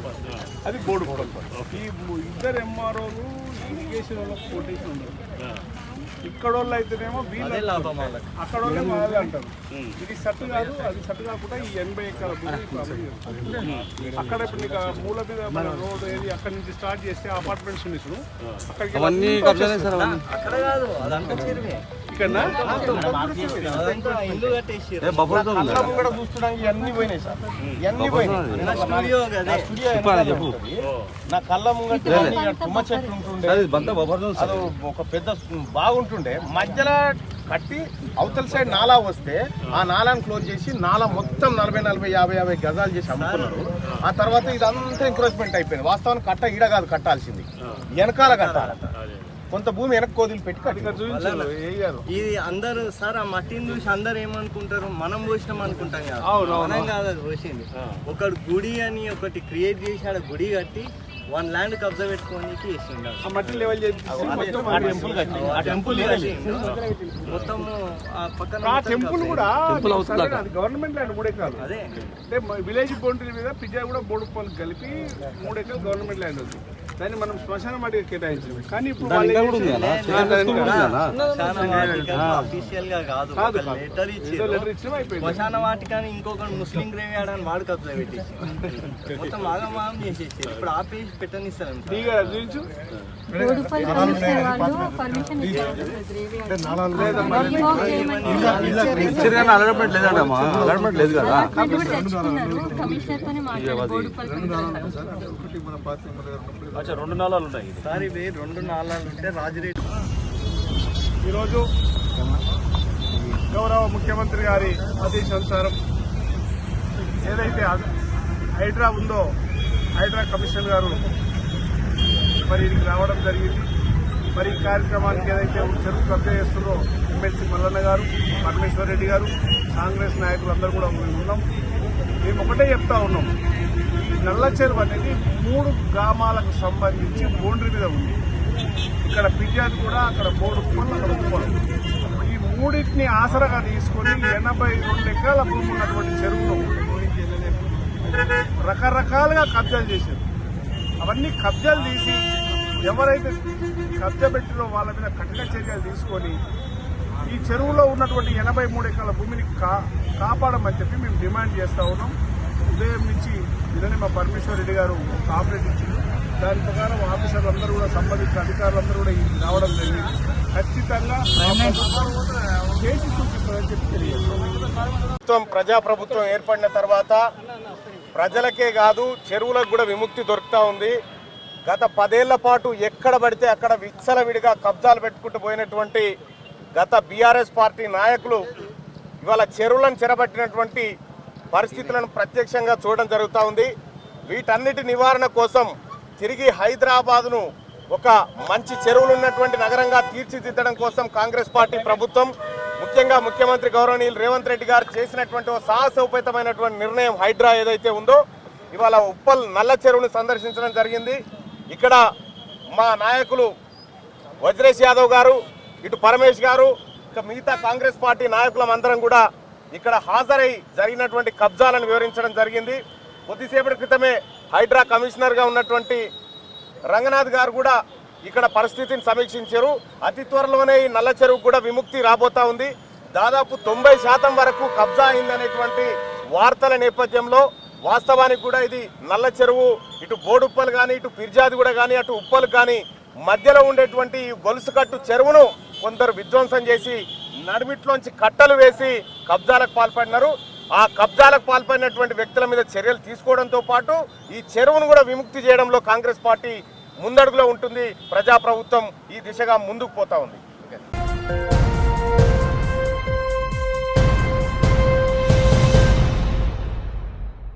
పనులు అది బోర్డు పనులు ఈ ఇద్దరు ఎంఆర్ఓలు ఇరిగేషన్ వాళ్ళకి కోటేషన్ ఉండదు ఇక్కడ వాళ్ళు అయితేనేమో వీళ్ళు అక్కడ వాళ్ళే మాదే అంటారు. ఇది సట్టు కాదు అది సట్టు కాకుండా ఈ ఎనభై ఎకరాల అక్కడ ఇప్పుడు నీకు మూల మీద రోడ్ ఏది అక్కడ నుంచి స్టార్ట్ చేస్తే అపార్ట్మెంట్స్ ఉన్నాయి అక్కడ కాదు ఇక్కడ చూస్తున్నాం అన్ని పోయినాయి సార్. ఇవన్నీ పోయినాయి. నా కళ్ళ ముంగట ఇవన్నీ ఈడ తుమ్మ చెట్లు ఉంటుండే. అది ఒక పెద్ద బాగుంటుండే. మధ్యలో కట్టి అవతల సైడ్ నాలా వస్తే ఆ నాలాను క్లోజ్ చేసి నాలా మొత్తం నలభై నలభై యాభై యాభై గజాలు చేసి అమ్ముకున్నారు. ఆ తర్వాత ఇదంతా ఎంక్రోచ్మెంట్ అయిపోయింది. వాస్తవానికి కట్ట ఈడ కాదు కట్టాల్సింది. వెనకాల కట్టాలి కొంత భూమి వెనక్కి కోదిలు పెట్టి ఇది అందరూ సార్ ఆ మట్టిని చూసి అందరు ఏమనుకుంటారు? మనం పోసినాం అనుకుంటాం కదా. మనం కాదు అది పోసింది. ఒకడు గుడి అని ఒకటి క్రియేట్ చేసి ఆడ గుడి కట్టి వన్ ల్యాండ్ కబ్జా పెట్టుకోనికి ఆ మట్టి లెవెల్ చేసి మొత్తం ఆ టెంపుల్ కట్టి ఆ టెంపుల్ లేదండి మొత్తం ఆ పక్కన టెంపుల్ కూడా గవర్నమెంట్ ల్యాండ్ మూడు ఎకరాలు. అదే. అంటే విలేజ్ బౌండరీ మీద పిజ్జా కూడా పొలం కలిపి మూడు ఎకరాలు గవర్నమెంట్ ల్యాండ్ ఉంది. దాన్ని మనం శ్మశాన వాటికి కేటాయించాము కానీ ఇప్పుడు. లెటర్ ఇచ్చినా అయిపోయింది. శ్మశాన వాటికని ఇంకొకటి ముస్లిం గ్రేవ్ యార్డ్ అని వాడు కబ్జా పెట్టేసి మొత్తం ఆగమాగం చేసేసి ఇప్పుడు ఆపేసి పెట్టనిస్తారు చూపించు అలాట్మెంట్ లేదు కదా? కమిషనర్ కమిషనర్ రెండు నాలుగు ఉన్నాయి. సార్ ఇవి రెండు నాలాలు ఉంటే రాజురెడ్డి ఈరోజు గౌరవ ముఖ్యమంత్రి గారి ఆదేశానుసారం ఏదైతే హైడ్రా ఉందో హైడ్రా కమిషన్ గారు మరి ఇక్కడికి రావడం జరిగింది. మరి ఈ కార్యక్రమానికి ఏదైతే చెరువు కబ్జా చేస్తుందో ఎమ్మెల్సీ మల్లన్న గారు పరమేశ్వర్ రెడ్డి గారు కాంగ్రెస్ నాయకులు అందరూ కూడా మేము ఉన్నాం. మేము ఒకటే చెప్తా ఉన్నాం. నల్ల చెరువు అనేది మూడు గ్రామాలకు సంబంధించి బౌండరీ మీద ఉంది. ఇక్కడ పిజ్జాది కూడా అక్కడ మూడు అక్కడ ఉప్పలు ఈ మూడింటిని ఆసరగా తీసుకొని ఎనభై రెండు ఎకరాల భూమి ఉన్నటువంటి చెరువును రకరకాలుగా కబ్జాలు చేశారు. అవన్నీ కబ్జాలు తీసి ఎవరైతే కబ్జా పెట్టినో వాళ్ళ మీద కఠిన చర్యలు తీసుకొని ఈ చెరువులో ఉన్నటువంటి ఎనభై మూడు ఎకరాల భూమిని కా కాపాడమని చెప్పి మేము డిమాండ్ చేస్తా ఉన్నాం. ఉదయం నుంచి ఇదని మా పరమేశ్వర్ రెడ్డి గారు కాపరేట్ ఇచ్చింది దాని ప్రకారం ఆఫీసర్లు అందరూ కూడా సంబంధించిన అధికారులందరూ కూడా ఈ రావడం జరిగింది. ఖచ్చితంగా చేసి చూపిస్తారని చెప్పి తెలియజేస్తాం. ప్రభుత్వం ప్రజాప్రభుత్వం ఏర్పడిన తర్వాత ప్రజలకే కాదు చెరువులకు కూడా విముక్తి దొరుకుతా ఉంది. గత పదేళ్ళ పాటు ఎక్కడ పడితే అక్కడ విచ్చలవిడిగా కబ్జాలు పెట్టుకుంటూ పోయినటువంటి గత బీఆర్ఎస్ పార్టీ నాయకులు ఇవాళ చెరువులను చెరబట్టినటువంటి పరిస్థితులను ప్రత్యక్షంగా చూడడం జరుగుతూ ఉంది. వీటన్నిటి నివారణ కోసం తిరిగి హైదరాబాదును ఒక మంచి చెరువులు ఉన్నటువంటి నగరంగా తీర్చిదిద్దడం కోసం కాంగ్రెస్ పార్టీ ప్రభుత్వం ముఖ్యంగా ముఖ్యమంత్రి గౌరవనీయులు రేవంత్ రెడ్డి గారు చేసినటువంటి ఒక సాహసోపేతమైనటువంటి నిర్ణయం హైడ్రా ఏదైతే ఉందో ఇవాళ ఉప్పల్ నల్ల చెరువును సందర్శించడం జరిగింది. ఇక్కడ మా నాయకులు వజ్రేష్ యాదవ్ గారు ఇటు పరమేష్ గారు ఇక మిగతా కాంగ్రెస్ పార్టీ నాయకులం అందరం కూడా ఇక్కడ హాజరై జరిగినటువంటి కబ్జాలను వివరించడం జరిగింది. కొద్దిసేపటి క్రితమే హైడ్రా కమిషనర్గా ఉన్నటువంటి రంగనాథ్ గారు కూడా ఇక్కడ పరిస్థితిని సమీక్షించారు. అతి త్వరలోనే ఈ నల్ల చెరువు కూడా విముక్తి రాబోతా ఉంది. దాదాపు తొంభై శాతం వరకు కబ్జా అయిందనేటువంటి వార్తల నేపథ్యంలో వాస్తవానికి కూడా ఇది నల్ల చెరువు ఇటు బోడుప్పలు కానీ ఇటు పిర్జాది కూడా కానీ అటు ఉప్పలు కానీ మధ్యలో ఉండేటువంటి ఈ గొలుసుకట్టు చెరువును కొందరు విధ్వంసం చేసి నడిమిట్లోంచి కట్టలు వేసి కబ్జాలకు పాల్పడినారు. ఆ కబ్జాలకు పాల్పడినటువంటి వ్యక్తుల మీద చర్యలు తీసుకోవడంతో పాటు ఈ చెరువును కూడా విముక్తి చేయడంలో కాంగ్రెస్ పార్టీ ముందడుగులో ఉంటుంది. ప్రజాప్రభుత్వం ఈ దిశగా ముందుకు పోతా ఉంది.